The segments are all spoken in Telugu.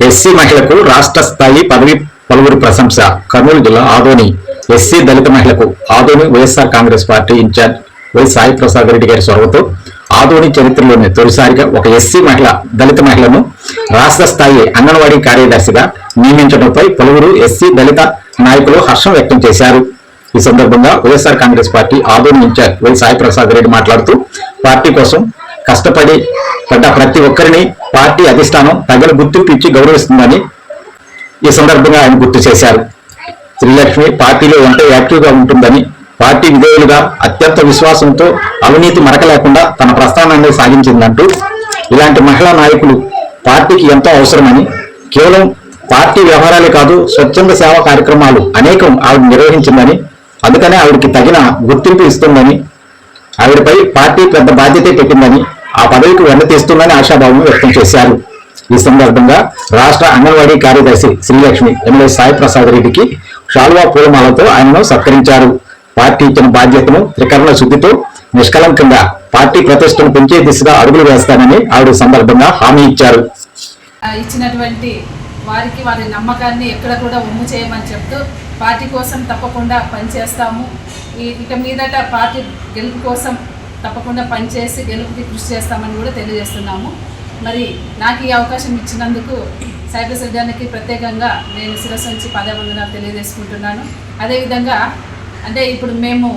ఎస్సీ మహిళకు రాష్ట్ర స్థాయి పదవి పలువురు ప్రశంస. కర్నూలు జిల్లా ఆదోని. ఎస్సీ దళిత మహిళకు Adoni YSR Congress party incharge Y Sai Prasad Reddy గారి చొరవతో ఆదోని చరిత్రలోనే తొలిసారిగా ఒక ఎస్సీ మహిళ దళిత మహిళను రాష్ట్ర స్థాయి అంగన్వాడీ కార్యదర్శిగా నియమించడంపై పలువురు ఎస్సీ దళిత నాయకులు హర్షం వ్యక్తం చేశారు. ఈ సందర్భంగా YSR Congress party Adoni incharge Y Sai Prasad Reddy మాట్లాడుతూ పార్టీ కోసం కష్టపడి పడ్డ ప్రతి ఒక్కరిని పార్టీ అధిష్టానం తగిన గుర్తింపు ఇచ్చి గౌరవిస్తుందని ఈ సందర్భంగా ఆయన గుర్తు చేశారు. శ్రీలక్ష్మి పార్టీలో ఎంతో యాక్టివ్గా ఉంటుందని పార్టీ విధేయులుగా అత్యంత విశ్వాసంతో అవినీతి మరక లేకుండా తన ప్రస్థానాన్ని సాగించిందంటూ ఇలాంటి మహిళా నాయకులు పార్టీకి ఎంతో అవసరమని కేవలం పార్టీ వ్యవహారాలే కాదు స్వచ్ఛంద సేవా కార్యక్రమాలు అనేకం ఆవిడ నిర్వహించిందని అందుకనే ఆవిడకి తగిన గుర్తింపు ఇస్తుందని ఆవిడపై పార్టీ పెద్ద బాధ్యత పెట్టిందని ఆ పదవికి వెన్నతీస్తుందని ఆశాభావం వ్యక్తం చేశారు. ఈ సందర్భంగా రాష్ట్ర అంగన్వాడీ కార్యదర్శి శ్రీలక్ష్మి ఎమ్మెల్యే సాయి ప్రసాద్ రెడ్డికి షాల్వా పూలమాలతో ఆయనను సత్కరించారు. పార్టీ ఇచ్చిన బాధ్యతను త్రికరణ శుద్ధితో నిష్కలంకంగా పార్టీ ప్రతిష్టను పెంచే దిశగా అడుగులు వేస్తానని ఆవిడ సందర్భంగా హామీ ఇచ్చారు. ఇచ్చినటువంటి వారికి వారి నమ్మకాన్ని ఎక్కడ కూడా ఉమ్ము చేయమని చెప్తూ పార్టీ కోసం తప్పకుండా పనిచేస్తాము. ఇక మీదట పార్టీ గెలుపు కోసం తప్పకుండా పనిచేసి గెలుపుకి కృషి చేస్తామని కూడా తెలియజేస్తున్నాము. మరి నాకు ఈ అవకాశం ఇచ్చినందుకు సైబర్ సజ్జానికి ప్రత్యేకంగా నేను శిరస్సు నుంచి పాదవందనాలు తెలియజేసుకుంటున్నాను. అదేవిధంగా అంటే ఇప్పుడు మేము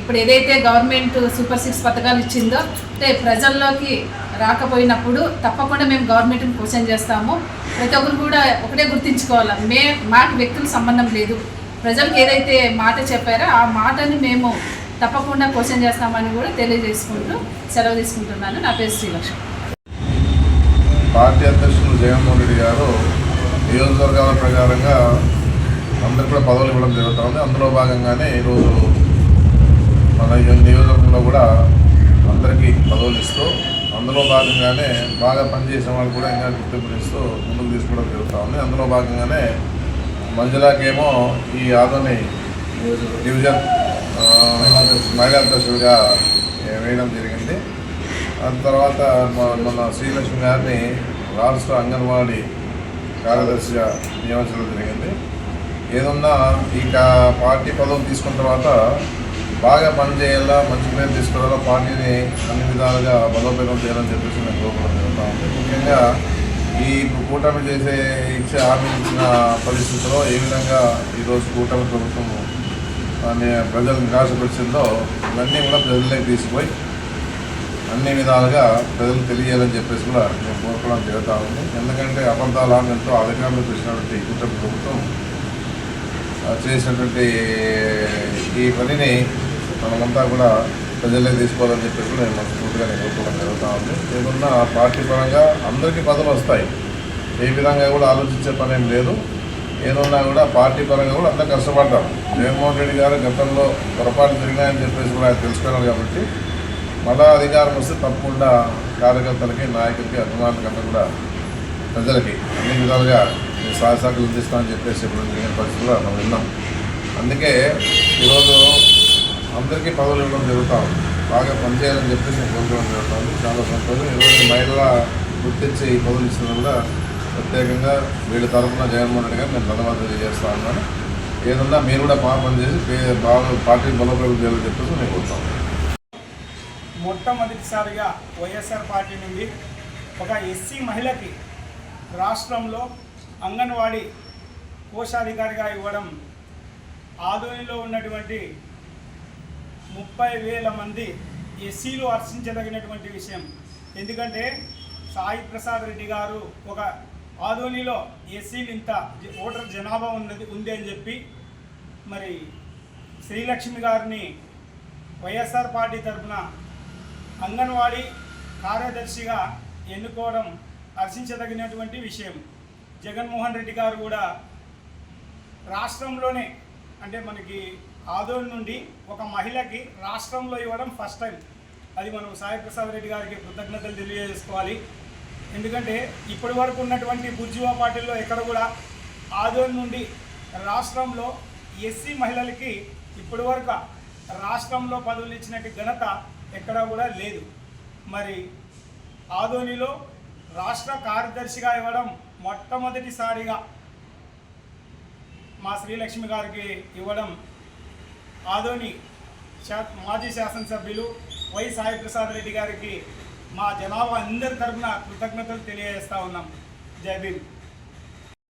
ఇప్పుడు ఏదైతే గవర్నమెంట్ సూపర్ సిక్స్ పథకాలు ఇచ్చిందో అంటే ప్రజల్లోకి రాకపోయినప్పుడు తప్పకుండా మేము గవర్నమెంట్ని క్వశ్చన్ చేస్తాము. ప్రతి ఒక్కరు కూడా ఒకటే గుర్తించుకోవాలి మే మాకు వ్యక్తుల సంబంధం లేదు. ప్రజలకు ఏదైతే మాట చెప్పారో ఆ మాటని మేము తప్పకుండా క్వశ్చన్ చేస్తామని కూడా తెలియజేసుకుంటూ సెలవు తీసుకుంటున్నాను. నా పేరు శ్రీలక్ష్మి. పార్టీ అధ్యక్షులు జగన్మోహన్ రెడ్డి గారు నియోజకవర్గాల ప్రకారంగా అందరు కూడా పదవులు ఇవ్వడం జరుగుతుంది. అందులో భాగంగానే ఈరోజు మన ఈ నియోజకవర్గంలో కూడా అందరికీ పదవులు ఇస్తూ అందులో భాగంగానే బాగా పనిచేసిన వాళ్ళు కూడా ఇంకా గుర్తింపులు ఇస్తూ ముందుకు తీసుకోవడం జరుగుతూ ఉంది అందులో భాగంగానే మంజులాకేమో ఈ ఆదోని డివిజన్ మహిళా అధ్యక్షుడిగా వేయడం జరిగింది. ఆ తర్వాత మన శ్రీలక్ష్మి గారిని రాష్ట్ర అంగన్వాడీ కార్యదర్శిగా నియమించడం జరిగింది. ఏదన్నా ఈ పార్టీ పదవి తీసుకున్న తర్వాత బాగా పనిచేయాలా మంచి పేరు తీసుకోవాలా పార్టీని అన్ని విధాలుగా బలోపేతం చేయాలని చెప్పేసి నేను కోరుకోవడం జరుగుతూ ఉంది. ముఖ్యంగా ఈ కూటమి చేసే ఇచ్చే హామీ ఇచ్చిన పరిస్థితుల్లో ఏ విధంగా ఈరోజు కూటమి ప్రభుత్వం అనే ప్రజలను నిరాశపరిచిందో ఇవన్నీ కూడా ప్రజల్లోకి తీసుకుపోయి అన్ని విధాలుగా ప్రజలు తెలియాలని చెప్పేసి కూడా నేను కోరుకోవడం జరుగుతూ ఉంది. ఎందుకంటే అబద్ధాల హామీలతో అధికారంలోకి వచ్చినటువంటి ఈ కూటమి ప్రభుత్వం చేసినటువంటి ఈ పనిని మనమంతా కూడా ప్రజలే తీసుకోవాలని చెప్పేసి కూడా నేను మనస్ఫూర్తిగా నేను కోరుకోవడం జరుగుతూ ఉంది. ఏమన్నా పార్టీ పరంగా అందరికీ పదవులు వస్తాయి. ఏ విధంగా కూడా ఆలోచించే పని లేదు. ఏదన్నా కూడా పార్టీ పరంగా కూడా అంతా కష్టపడ్డాం జగన్మోహన్ రెడ్డి గారు గతంలో పొరపాటు జరిగినాయని చెప్పేసి కూడా ఆయన తెలుసుకున్నారు కాబట్టి మళ్ళా అధికారం వస్తే తప్పకుండా కార్యకర్తలకి నాయకులకి అభిమానులకి అంతా కూడా ప్రజలకి అన్ని విధాలుగా నేను సహాయశాఖలు అందిస్తామని చెప్పేసి ఇప్పుడు జరిగిన పరిస్థితుల్లో మనం విన్నాం. అందుకే ఈరోజు అందరికీ పదవులు ఇవ్వడం జరుగుతూ ఉంది. బాగా పనిచేయాలని చెప్పేసి నేను కోరుకోవడం జరుగుతుంది చాలా సంతోషం. ఈరోజు మహిళ గుర్తించి ఈ పదవులు ఇస్తున్నా కూడా ప్రత్యేకంగా వీళ్ళ తరఫున జగన్మోహన్ రెడ్డి గారు నేను ధన్యవాదాలు తెలియజేస్తా ఉన్నాను. ఏదన్నా మీరు కూడా పాపం చేసి బాగా పార్టీ బలోపేతం చేయాలని చెప్పేసి నేను కోరుతాను మొట్టమొదటిసారిగా వైఎస్ఆర్ పార్టీ నుండి ఒక ఎస్సీ మహిళకి రాష్ట్రంలో అంగన్వాడీ కోశాధికారిగా ఇవ్వడం ఆదోనిలో ఉన్నటువంటి ముప్పై వేల మంది ఎస్సీలు హర్షించదగినటువంటి విషయం. ఎందుకంటే సాయి ప్రసాద్ రెడ్డి గారు ఒక ఆదోనిలో ఎస్సీలు ఇంత ఓటర్ జనాభా ఉన్నది ఉంది అని చెప్పి మరి శ్రీలక్ష్మి గారిని వైఎస్ఆర్ పార్టీ తరఫున అంగన్వాడీ కార్యదర్శిగా ఎన్నుకోవడం హర్షించదగినటువంటి విషయం. జగన్మోహన్ రెడ్డి గారు కూడా రాష్ట్రంలోనే అంటే మనకి ఆదోని నుండి ఒక మహిళకి రాష్ట్రంలో ఇవ్వడం ఫస్ట్ టైం అది మనం సాయిప్రసాద్ రెడ్డి గారికి కృతజ్ఞతలు తెలియజేసుకోవాలి. ఎందుకంటే ఇప్పటి వరకు ఉన్నటువంటి బుర్జువా పార్టీల్లో ఎక్కడ కూడా ఆదోని నుండి రాష్ట్రంలో ఎస్సీ మహిళలకి ఇప్పటి వరకు రాష్ట్రంలో పదవులు ఇచ్చినట్టు ఘనత ఎక్కడా కూడా లేదు. మరి ఆదోనిలో రాష్ట్ర కార్యదర్శిగా ఇవ్వడం మొట్టమొదటిసారిగా మా శ్రీలక్ష్మి గారికి ఇవ్వడం ఆదోని శా- మాజీ శాసనసభ్యులు వై సాయిప్రసాద్ రెడ్డి గారికి మా జనాభా అందరి తరఫున కృతజ్ఞతలు తెలియజేస్తా ఉన్నాం. జై భీమ్.